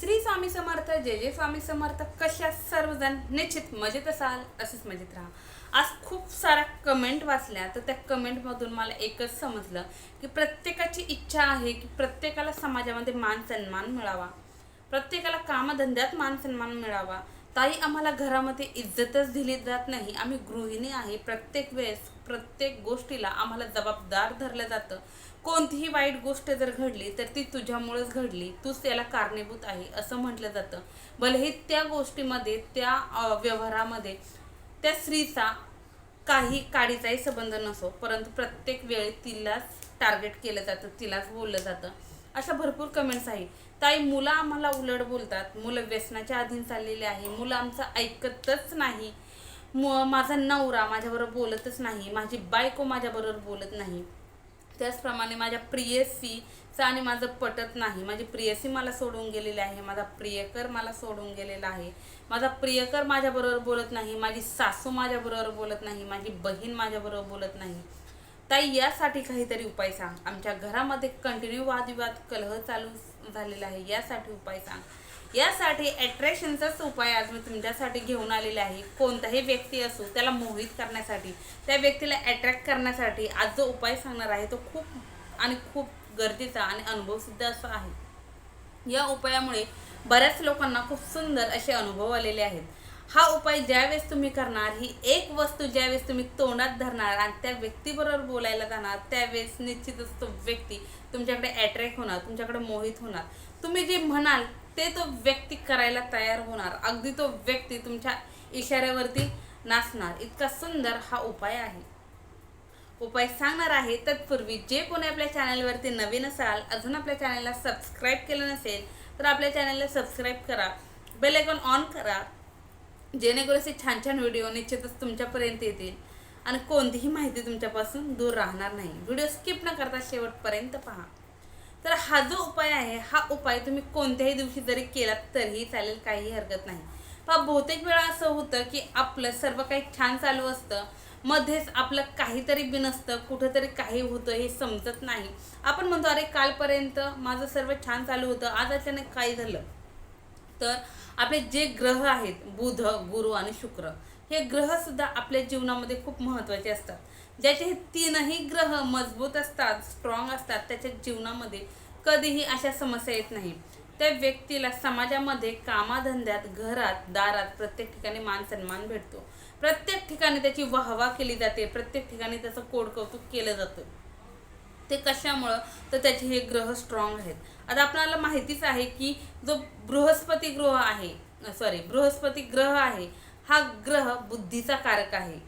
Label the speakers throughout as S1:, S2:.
S1: श्री स्वामी समर्थ जय जय स्वामी समर्थ. कशा सर्वजण निश्चित मजेत असाल असेच मजेत राहा. आज खूप साऱ्या कमेंट वाचल्या तर त्या कमेंटमधून मला एकच समजलं की प्रत्येकाची इच्छा आहे की प्रत्येकाला समाजामध्ये मान सन्मान मिळावा. प्रत्येकाला कामधंद्यात मान सन्मान मिळावा. ताई आम्हाला घरामध्ये इज्जतच दिली जात नाही. आम्ही गृहिणी आहे. प्रत्येक वेळेस प्रत्येक गोष्टीला आम्हाला जबाबदार धरलं जातं. कोणतीही वाईट गोष्ट जर घडली तर ती तुझ्यामुळेच घडली. तूच त्याला कारणीभूत आहे असं म्हटलं जातं. भलेही त्या गोष्टीमध्ये त्या व्यवहारामध्ये त्या स्त्रीचा काही काडीचाही संबंध नसो परंतु प्रत्येक वेळी तिलाच टार्गेट केलं जातं तिलाच बोललं जातं. अशा भरपूर कमेंट्स आहे. ताई मुलं आम्हाला उलट बोलतात. मुलं व्यसनाच्या अधीन चाललेली आहे. मुलं आमचं ऐकतच नाही. मु माझा नवरा माझ्याबरोबर बोलतच नाही. माझी बायको माझ्याबरोबर बोलत नाही. त्याचप्रमाणे माझ्या प्रियसीचं आणि माझं पटत नाही. माझी प्रियसी मला सोडून गेलेली आहे. माझा प्रियकर मला सोडून गेलेला आहे. माझा प्रियकर माझ्याबरोबर बोलत नाही. माझी सासू माझ्याबरोबर बोलत नाही. माझी बहीण माझ्याबरोबर बोलत नाही. ताई यासाठी काहीतरी उपाय सांग. आमच्या घरामध्ये कंटिन्यू वादविवाद कलह चालू झालेला आहे. यासाठी उपाय सांग. यासाठी ॲट्रॅक्शनचाच उपाय आज मी तुमच्यासाठी घेऊन आलेले आहे. कोणताही व्यक्ती असो त्याला मोहित करण्यासाठी त्या व्यक्तीला अट्रॅक्ट करण्यासाठी आज जो उपाय सांगणार आहे तो खूप आणि खूप गरजेचा आणि अनुभवसिद्ध असा आहे. या उपायामुळे बऱ्याच लोकांना खूप सुंदर असे अनुभव आलेले आहेत. हा उपाय ज्यावेळेस तुम्ही करणार ही एक वस्तू ज्यावेळेस तुम्ही तोंडात धरणार आणि त्या व्यक्तीबरोबर बोलायला जाणार त्यावेळेस निश्चितच तो व्यक्ती तुमच्याकडे अट्रॅक्ट होणार तुमच्याकडे मोहित होणार. तुम्ही जे म्हणाल ते तो व्यक्ती करायला तयार होणार. अगदी तो व्यक्ती तुमच्या इशाऱ्यावरती नाचणार. इतका सुंदर हा उपाय आहे. उपाय सांगणार आहे तत्पूर्वी जे कोणी आपल्या चॅनलवरती नवीन असाल अजून आपल्या चॅनलला सबस्क्राईब केलं नसेल तर आपल्या चॅनलला सबस्क्राईब करा. बेल आयकॉन ऑन करा. जेणेकरून असे छान छान व्हिडिओ निश्चितच तुमच्यापर्यंत येतील आणि कोणतीही माहिती तुमच्यापासून दूर राहणार नाही. व्हिडिओ स्किप न करता शेवटपर्यंत पहा. तर हा जो उपाय आहे हा उपाय तुम्ही कोणत्याही दिवशी जरी केलात तरीही चालेल काही हरकत नाही. पहा बहुतेक वेळा असं होतं की आपलं सर्व काही छान चालू असतं मध्येच आपलं काहीतरी बिनसतं कुठंतरी काही होतं हे समजत नाही. आपण म्हणतो अरे कालपर्यंत माझं सर्व छान चालू होतं आज अचानक काय झालं? तर आपले जे ग्रह आहेत बुध गुरु आणि शुक्र हे ग्रहसुद्धा आपल्या जीवनामध्ये खूप महत्त्वाचे असतात. ज्याचे तीनही ग्रह मजबूत असतात स्ट्रॉंग असतात त्याच्या जीवनामध्ये कधीही अशा समस्या येत नाही. त्या व्यक्तीला समाजामध्ये कामाधंद्यात घरात दारात प्रत्येक ठिकाणी मान सन्मान भेटतो. प्रत्येक ठिकाणी त्याची वाहवा केली जाते प्रत्येक ठिकाणी त्याचं कोड कौतुक केलं जातं. ते कशामुळं? तर त्याचे हे ग्रह स्ट्रॉंग आहेत. आता आपल्याला माहितीच आहे की जो बृहस्पती ग्रह आहे सॉरी बृहस्पती ग्रह आहे हा ग्रह बुद्धीचा कारक आहे.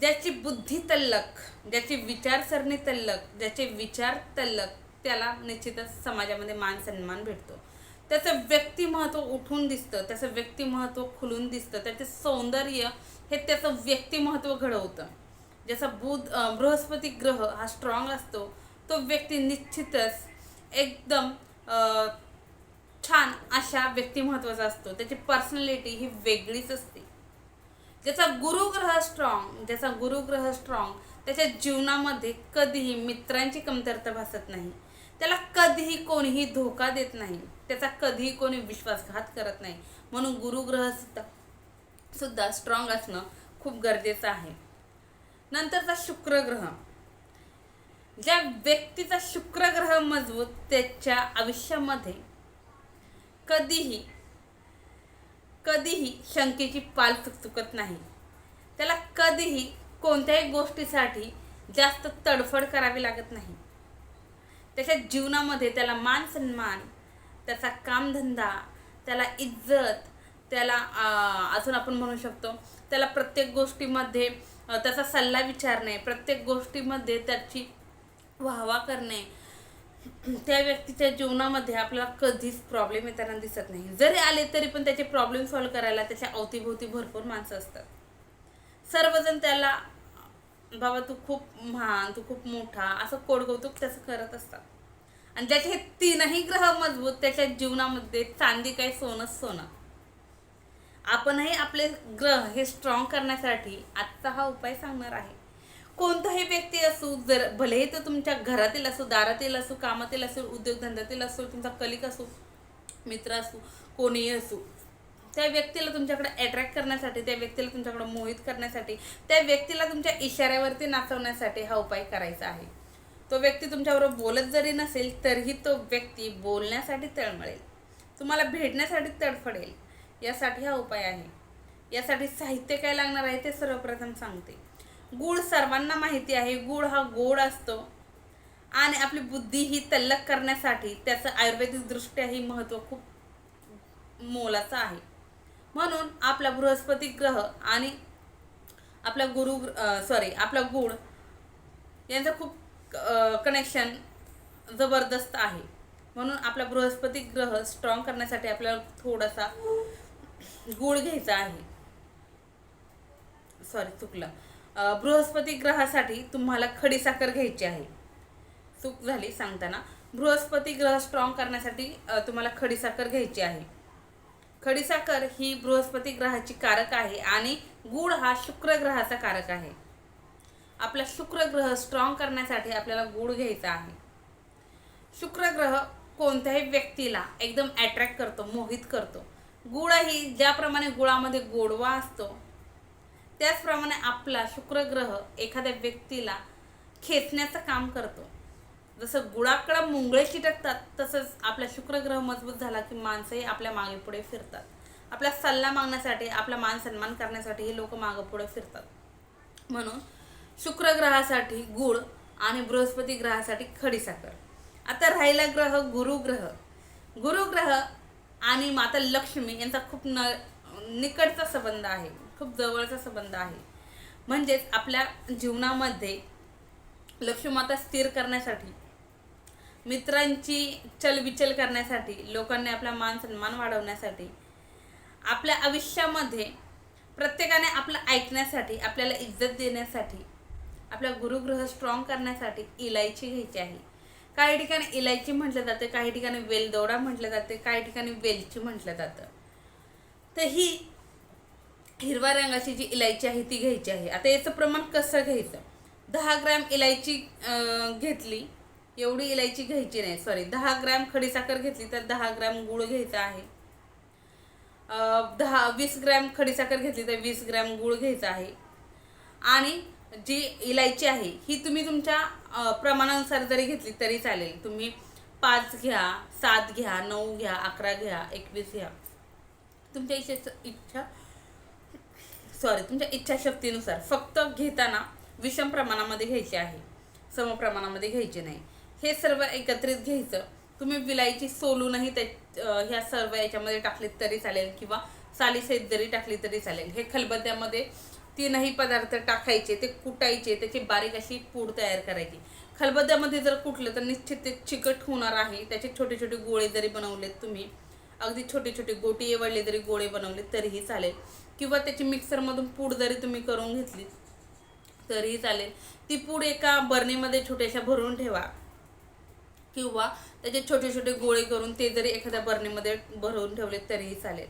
S1: ज्याची बुद्धी तल्लक ज्याची विचारसरणी तल्लक ज्याचे विचार तल्लक त्याला निश्चितच समाजामध्ये मान सन्मान भेटतो. त्याचं व्यक्तिमहत्व उठून दिसतं त्याचं व्यक्तिमहत्व खुलून दिसतं त्याचे सौंदर्य हे त्याचं व्यक्तिमहत्व घडवतं. जसा बुध बृहस्पती ग्रह हा स्ट्रॉंग असतो तो व्यक्ती निश्चितच एकदम छान अशा व्यक्तिमहत्वाचा असतो. त्याची पर्सनॅलिटी ही वेगळीच असते. ज्याचा गुरुग्रह स्ट्रॉंग ज्याचा गुरुग्रह स्ट्रॉंग त्याच्या जीवनामध्ये कधीही मित्रांची कमतरता भासत नाही. त्याला कधीही कोणीही धोका देत नाही. त्याचा कधीही कोणी विश्वासघात करत नाही. म्हणून गुरुग्रह सुद्धा सुद्धा स्ट्रॉंग असणं खूप गरजेचं आहे. नंतरचा शुक्र ग्रह ज्या व्यक्तीचा शुक्र ग्रह मजबूत त्याच्या आयुष्यामध्ये कधीही कधीही शंकेची पाल चुकचुकत नाही. त्याला कधीही कोणत्याही गोष्टीसाठी जास्त तडफड करावी लागत नाही. त्याच्या जीवनामध्ये त्याला मान सन्मान त्याचा कामधंदा त्याला इज्जत त्याला अजून आपण म्हणू शकतो त्याला प्रत्येक गोष्टीमध्ये त्याचा सल्ला विचारणे प्रत्येक गोष्टीमध्ये त्याची वाहवा करणे त्या व्यक्तीच्या जीवनामध्ये आपल्याला कधीच प्रॉब्लेम येताना दिसत नाही. जरी आले तरी पण त्याचे प्रॉब्लेम सॉल्व्ह करायला त्याच्या अवतीभोवती भरपूर माणसं असतात. सर्वजण त्याला बाबा तू खूप महान तू खूप मोठा असं कोडकौतुक त्याचं करत असतात. आणि ज्याचे हे तीनही ग्रह मजबूत त्याच्या जीवनामध्ये चांदी काय सोनंच सोनं. आपणही आपले ग्रह हे स्ट्रॉंग करण्यासाठी आजचा हा उपाय सांगणार आहे. कोणताही व्यक्ती असू जर भलेही तो तुमच्या घरातील असो दारातील असो कामातील असो उद्योगधंद्यातील असो तुमचा कलिक असो मित्र असो कोणीही असो त्या व्यक्तीला तुमच्याकडे अट्रॅक्ट करण्यासाठी त्या व्यक्तीला तुमच्याकडे मोहित करण्यासाठी त्या व्यक्तीला तुमच्या इशाऱ्यावरती नाचवण्यासाठी हा उपाय करायचा आहे. तो व्यक्ती तुमच्याबरोबर बोलत जरी नसेल तरीही तो व्यक्ती बोलण्यासाठी तळमळेल. तुम्हाला भेटण्यासाठी तडफडेल. यासाठी हा उपाय आहे. यासाठी साहित्य काय लागणार आहे ते सर्वप्रथम सांगते. गूळ सर्वांना माहिती आहे गूळ हा गोड असतो. आणि आपली बुद्धी ही तल्लक करण्यासाठी त्याचं आयुर्वेदिक दृष्ट्याही महत्त्व खूप मोलाचं आहे. म्हणून आपला बृहस्पती ग्रह आणि आपला गुरु सॉरी आपला गुळ यांचं खूप कनेक्शन जबरदस्त आहे. म्हणून आपला बृहस्पती ग्रह स्ट्रॉंग करण्यासाठी आपल्याला थोडासा गुळ घ्यायचा आहे. सॉरी चुकलं. बृहस्पती ग्रहासाठी तुम्हाला खडीसाखर घ्यायची आहे. चूक झाली सांगताना. बृहस्पती ग्रह स्ट्रॉंग करण्यासाठी तुम्हाला खडीसाखर घ्यायची आहे. खडीसाखर ही बृहस्पती ग्रहाची कारक आहे आणि गुळ हा शुक्र ग्रहाचा कारक आहे. आपला शुक्र ग्रह स्ट्रॉंग करण्यासाठी आपल्याला गुळ घ्यायचा आहे. शुक्र ग्रह कोणत्याही व्यक्तीला एकदम अट्रॅक्ट करतो मोहित करतो. गुळही ज्याप्रमाणे गुळामध्ये गोडवा असतो त्याचप्रमाणे आपला शुक्र ग्रह एखाद्या व्यक्तीला खेचण्याचं काम करतो. जसं गुळाकडं मुंगळे चिटकतात तसंच आपला शुक्र ग्रह मजबूत झाला की माणसंही आपल्या मागे पुढे फिरतात. आपला सल्ला मागण्यासाठी आपला मान सन्मान करण्यासाठी हे लोक मागं पुढे फिरतात. म्हणून शुक्र ग्रहासाठी गुळ आणि बृहस्पती ग्रहासाठी खडीसाखर. आता राहिला ग्रह गुरुग्रह. गुरुग्रह आणि माता लक्ष्मी यांचा खूप न निकटचा संबंध आहे. खूप जवळचा संबंध आहे. म्हणजेच आपल्या जीवनामध्ये लक्ष्मीमाता स्थिर करण्यासाठी मित्रांची चलबिचल करण्यासाठी लोकांनी आपला मान सन्मान वाढवण्यासाठी आपल्या आयुष्यामध्ये प्रत्येकाने आपलं ऐकण्यासाठी आपल्याला इज्जत देण्यासाठी आपला गुरुग्रह स्ट्रॉंग करण्यासाठी इलायची घ्यायची आहे. काही ठिकाणी इलायची म्हटलं जाते काही ठिकाणी वेलदोडा म्हटलं जाते काही ठिकाणी वेलची म्हटलं जातं. तर ही हिरव्या रंगाची जी इलायची आहे ती घ्यायची आहे. आता याचं प्रमाण कसं घ्यायचं? दहा ग्रॅम इलायची घेतली एवढी इलायची घ्यायची नाही. सॉरी दहा ग्रॅम खडीसाखर घेतली तर दहा ग्रॅम गूळ घ्यायचा आहे. दहा वीस ग्रॅम खडीसाखर घेतली तर वीस ग्रॅम गूळ घ्यायचा आहे. आणि जी इलायची आहे ही तुम्ही तुमच्या प्रमाणानुसार जरी घेतली तरी चालेल. तुम्ही पाच घ्या सात घ्या नऊ घ्या अकरा घ्या एकवीस घ्या. तुमच्या इच्छे इच्छा सॉरी तुमच्या इच्छाशक्तीनुसार फक्त घेताना विषम प्रमाणामध्ये घ्यायचे आहे. सम प्रमाणामध्ये घ्यायचे नाही. हे सर्व एकत्रित घ्यायचं. तुम्ही विलायची सोलूनही त्या ह्या सर्व याच्यामध्ये टाकलीत तरी चालेल किंवा सालीसहित जरी टाकली तरी चालेल. हे खलबत्त्यामध्ये तीनही पदार्थ टाकायचे ते कुटायचे त्याची बारीक अशी पूड तयार करायची. खलबत्त्यामध्ये जर कुटलं तर निश्चित ते चिकट होणार आहे. त्याचे छोटे छोटे गोळे जरी बनवलेत तुम्ही अगदी छोटे छोटे गोटी एवढले जरी गोळे बनवले तरीही चालेल. किंवा त्याची मिक्सरमधून पूड जरी तुम्ही करून घेतली तरीही चालेल. ती पूड एका बरणीमध्ये छोट्याशा भरून ठेवा. किंवा त्याचे छोटे छोटे गोळे करून ते जरी एखाद्या बरणीमध्ये भरून ठेवले तरीही चालेल.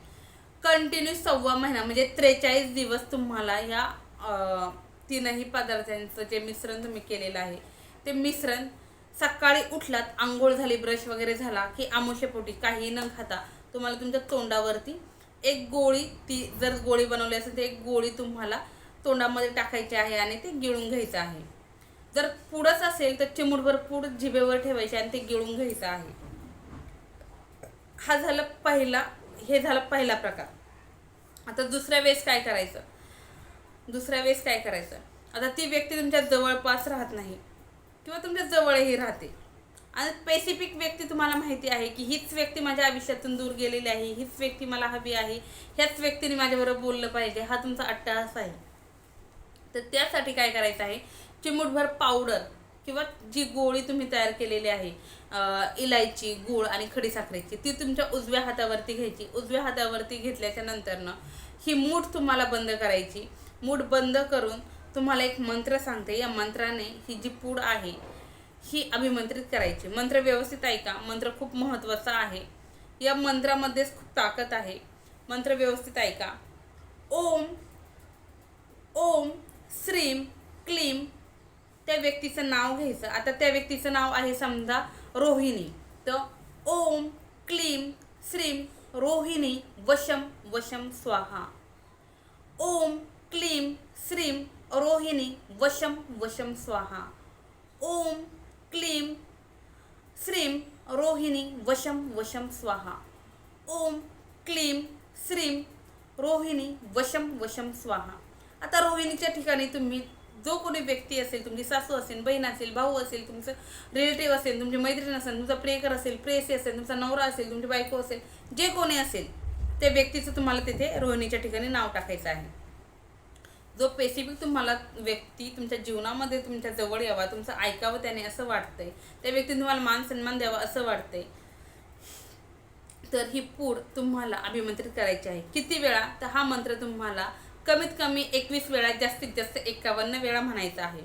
S1: कंटिन्यू सव्वा महिना म्हणजे त्रेचाळीस दिवस तुम्हाला ह्या तीनही पदार्थांचं जे मिश्रण तुम्ही केलेलं आहे ते मिश्रण सकाळी उठलात आंघोळ झाली ब्रश वगैरे झाला की आमुष्यपोटी काही न खाता तुम्हाला तुमच्या तोंडावरती एक गोळी ती जर गोळी बनवली असेल तर एक गोळी तुम्हाला तोंडामध्ये टाकायची आहे आणि ते गिळून घ्यायचं आहे. जर पुडच असेल तर चिमूटभर पूड जिभेवर ठेवायचे आणि ते गिळून घ्यायचं आहे. हा झाला पहिला हे झालं पहिला प्रकार. आता दुसऱ्या वेळेस काय करायचं? दुसऱ्या वेळेस काय करायचं? आता ती व्यक्ती तुमच्या जवळपास राहत नाही किंवा तुमच्या जवळही राहते. आणि स्पेसिफिक व्यक्ती तुम्हाला माहिती आहे की हीच व्यक्ती माझ्या आयुष्यातून दूर गेलेली आहे हीच व्यक्ती मला हवी आहे ह्याच व्यक्तीने माझ्याबरोबर बोललं पाहिजे हा तुमचा अट्टहास आहे. तर त्यासाठी काय करायचं आहे? चिमूटभर पावडर किंवा जी गोळी तुम्ही तयार केलेली आहे इलायची गूळ आणि खडीसाखरेची ती तुमच्या उजव्या हातावरती घ्यायची. उजव्या हातावरती घेतल्याच्या नंतरनं ही मूठ तुम्हाला बंद करायची. मूठ बंद करून तुम्हाला एक मंत्र सांगते. या मंत्राने ही जी पूड आहे ही अभिमंत्रित करायची. मंत्र व्यवस्थित ऐका मंत्र खूप महत्त्वाचा आहे. या मंत्रामध्येच खूप ताकद आहे. मंत्र व्यवस्थित ऐका ओम ओम श्रीम क्लीम. त्या व्यक्तीचं नाव घ्यायचं. आता त्या व्यक्तीचं नाव आहे समजा रोहिणी. तर ओम क्लीम श्रीम रोहिणी वशम वशम स्वाहा. ओम क्लीम श्रीम रोहिणी वशम वशम स्वाहा. ओम क्लीम श्रीम रोहिणी वशम वशम स्वाहा। ओम क्लीम श्रीम रोहिणी वशम वशम स्वाहा। आता रोहिणीच्या ठिकाणी तुम्ही जो कोणी व्यक्ती असेल तुमची सासू असेल बहीण असेल भाऊ असेल तुमचं रिलेटिव्ह असेल तुमची मैत्रीण असेल तुमचा प्रेकर असेल प्रेसी असेल तुमचा नवरा असेल तुमची बायको असेल जे कोणी असेल त्या व्यक्तीचं तुम्हाला तिथे रोहिणीच्या ठिकाणी नाव टाकायचं आहे. जो स्पेसिफिक तुम्हाला व्यक्ती तुमच्या जीवनामध्ये तुमच्या जवळ यावा तुमचं ऐकावं त्याने असं वाटतंय. त्या व्यक्तीने तुम्हाला मान सन्मान द्यावा असं वाटतंय. तर ही पूड तुम्हाला अभिमंत्रित करायची आहे. किती वेळा? तर हा मंत्र तुम्हाला कमीत कमी एकवीस वेळा जास्तीत जास्त एकावन्न वेळा म्हणायचा आहे.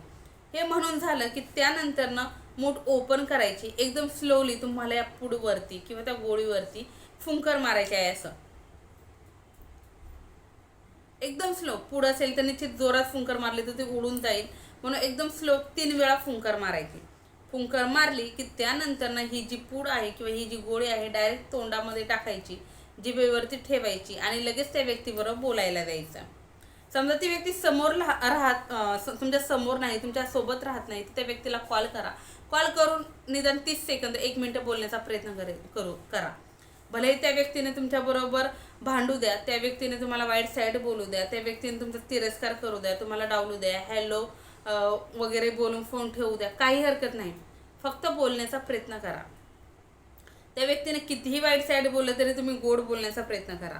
S1: हे म्हणून झालं की त्यानंतरनं मूठ ओपन करायची. एकदम स्लोली तुम्हाला या पूडवरती किंवा त्या गोळीवरती फुंकर मारायचे आहे असं. एकदम स्लो पुढं असेल तर निश्चित जोरात फुंकर मारली तर ते उडून जाईल. म्हणून एकदम स्लो तीन वेळा फुंकर मारायची. फुंकर मारली की त्यानंतर ना ही जी पूड आहे किंवा ही जी गोळी आहे डायरेक्ट तोंडामध्ये टाकायची जिभेवरती ठेवायची आणि लगेच त्या व्यक्तीबरोबर बोलायला द्यायचं. समजा ती व्यक्ती समोर लहा- राहत स- तुमच्यासमोर नाही तुमच्यासोबत राहत नाही त्या व्यक्तीला कॉल करा. कॉल करून निदान तीस सेकंद एक मिनटं बोलण्याचा प्रयत्न करे करू करा. भलेही त्या व्यक्तीने तुमच्याबरोबर भांडू द्या त्या व्यक्तीने तुम्हाला वाईट साईड बोलू द्या त्या व्यक्तीने तुमचा तिरस्कार करू द्या तुम्हाला डावलू द्या हॅलो वगैरे बोलून फोन ठेवू द्या काही हरकत नाही. फक्त बोलण्याचा प्रयत्न करा. त्या व्यक्तीने कितीही वाईट साईड बोललं तरी तुम्ही गोड बोलण्याचा प्रयत्न करा.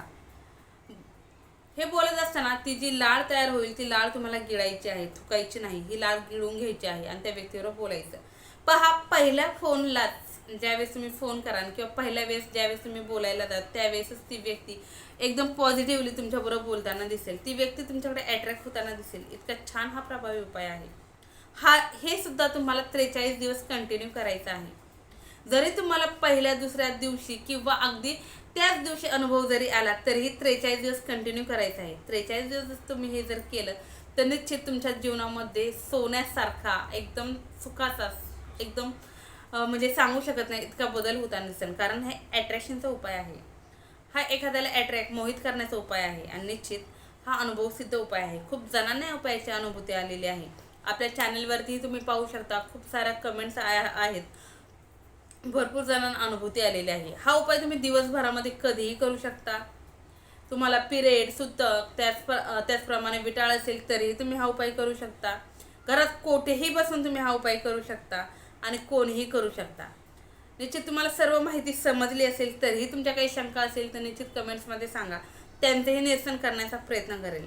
S1: हे बोलत असताना ती जी लाळ तयार होईल ती लाळ तुम्हाला गिळायची आहे थुकायची नाही ही लाळ गिळून घ्यायची आहे आणि त्या व्यक्तीवर बोलायचं. पहा पहिल्या फोनलाच ज्यावेळेस तुम्ही फोन कराल किंवा पहिल्या वेळेस ज्यावेळेस तुम्ही बोलायला जात त्यावेळेसच ती व्यक्ती एकदम पॉझिटिव्हली तुमच्याबरोबर बोलताना दिसेल. ती व्यक्ती तुमच्याकडे अट्रॅक्ट होताना दिसेल. इतका छान हा प्रभावी उपाय आहे. हा हे सुद्धा तुम्हाला त्रेचाळीस दिवस कंटिन्यू करायचा आहे. जरी तुम्हाला पहिल्या दुसऱ्या दिवशी किंवा अगदी त्याच दिवशी अनुभव जरी आला तरीही त्रेचाळीस दिवस कंटिन्यू करायचा आहे. त्रेचाळीस दिवस तुम्ही हे जर केलं तर निश्चित तुमच्या जीवनामध्ये सोन्यासारखा एकदम सुखाचा एकदम म्हणजे सांगू शकत नाही इतका बदल होताना दिसेल. कारण हे ॲट्रॅक्शनचा उपाय आहे. हा एखाद्याला अट्रॅक्ट मोहित करण्याचा उपाय आहे. आणि निश्चित हा अनुभव सिद्ध उपाय आहे. खूप जणांना या उपायाची अनुभूती आलेली आहे. आपल्या चॅनलवरती तुम्ही पाहू शकता. खूप साऱ्या कमेंट्स आहेत. भरपूर जणांना अनुभूती आलेली आहे. हा उपाय तुम्ही दिवसभरामध्ये कधीही करू शकता. तुम्हाला पिरियड सुतक त्याच त्याचप्रमाणे विटाळ असेल तरीही तुम्ही हा उपाय करू शकता. घरात कोठेही बसून तुम्ही हा उपाय करू शकता. आणि कोणीही करू शकता. निश्चित तुम्हाला सर्व माहिती समजली असेल तरीही तुमच्या काही शंका असेल तर निश्चित कमेंट्समध्ये सांगा. त्यांचेही निरसन करण्याचा प्रयत्न करेल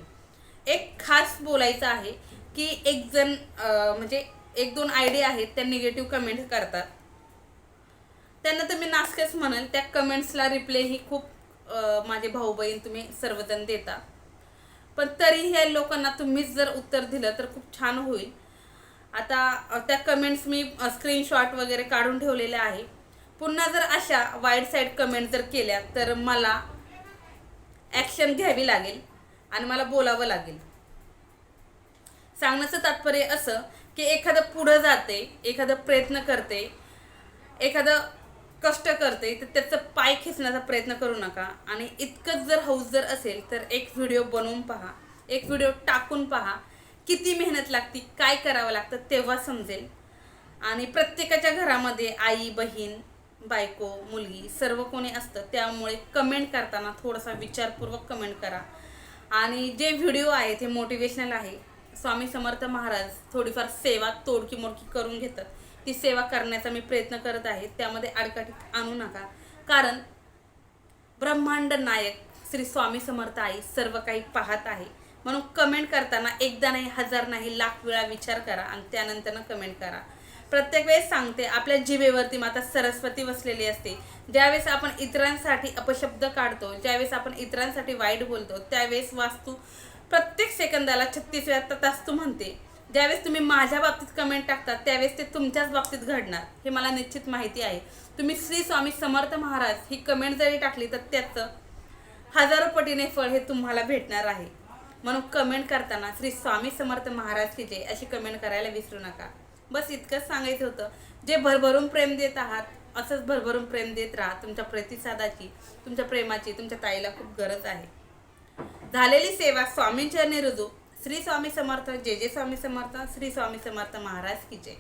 S1: एक खास बोलायचं आहे की एक जण म्हणजे एक दोन आयडिया आहेत त्या निगेटिव्ह कमेंट करतात. त्यांना तर मी नासकेच म्हणेन त्या कमेंट्सला रिप्लेही खूप माझे भाऊ बहीण तुम्ही सर्वजण देता. पण तरीही या लोकांना तुम्हीच जर उत्तर दिलं तर खूप छान होईल. आता त्या कमेंट्स मी स्क्रीनशॉट वगैरे काढून ठेवलेले आहे. पुन्हा जर अशा वाईट साईड कमेंट जर केल्या तर मला ॲक्शन घ्यावी लागेल आणि मला बोलावं लागेल. सांगण्याचं तात्पर्य असं की एखादं पुढं जाते एखादं प्रयत्न करते एखादं कष्ट करते तर त्याचं पाय खेचण्याचा प्रयत्न करू नका. आणि इतकंच जर हौस जर असेल तर एक व्हिडिओ बनवून पहा एक व्हिडिओ टाकून पहा किती मेहनत लागती काय करावं लागतं तेव्हा समजेल. आणि प्रत्येकाच्या घरामध्ये आई बहीण बायको मुलगी सर्व कोणी असतं त्यामुळे कमेंट करताना थोडासा विचारपूर्वक कमेंट करा. आणि जे व्हिडिओ आहे ते मोटिवेशनल आहे स्वामी समर्थ महाराज थोडीफार सेवा तोडकी मोडकी करून घेतात. ती सेवा करण्याचा मी प्रयत्न करत आहे त्यामध्ये अडकाठी आणू नका. कारण ब्रह्मांड नायक श्री स्वामी समर्थ आई सर्व काही पाहत आहे. म्हणून कमेंट करताना एकदा नाही हजार नाही लाख वेळा विचार करा आणि त्यानंतरनं कमेंट करा. प्रत्येक वेळेस सांगते आपल्या जिभेवरती माता सरस्वती बसलेली असते. ज्यावेळेस आपण इतरांसाठी अपशब्द काढतो ज्यावेळेस आपण इतरांसाठी वाईट बोलतो त्यावेळेस वास्तू प्रत्येक सेकंदाला छत्तीस वेळा तास्तू म्हणते. ज्यावेळेस तुम्ही माझ्या बाबतीत कमेंट टाकता त्यावेळेस ते तुमच्याच बाबतीत घडणार हे मला निश्चित माहिती आहे. तुम्ही श्री स्वामी समर्थ महाराज ही कमेंट जरी टाकली तर त्याचं हजारो पटीने फळ हे तुम्हाला भेटणार आहे. म्हणून कमेंट करताना श्री स्वामी समर्थ महाराज की जय अशी कमेंट करायला विसरू नका. बस इतकंच सांगायचं होतं जे भरभरून प्रेम देत आहात असंच भरभरून प्रेम देत राहा. तुमच्या प्रतिसादाची तुमच्या प्रेमाची तुमच्या ताईला खूप गरज आहे. झालेली सेवा स्वामींच्या रुजू. श्री स्वामी समर्थ जे जे स्वामी समर्थ श्री स्वामी समर्थ महाराज की जय.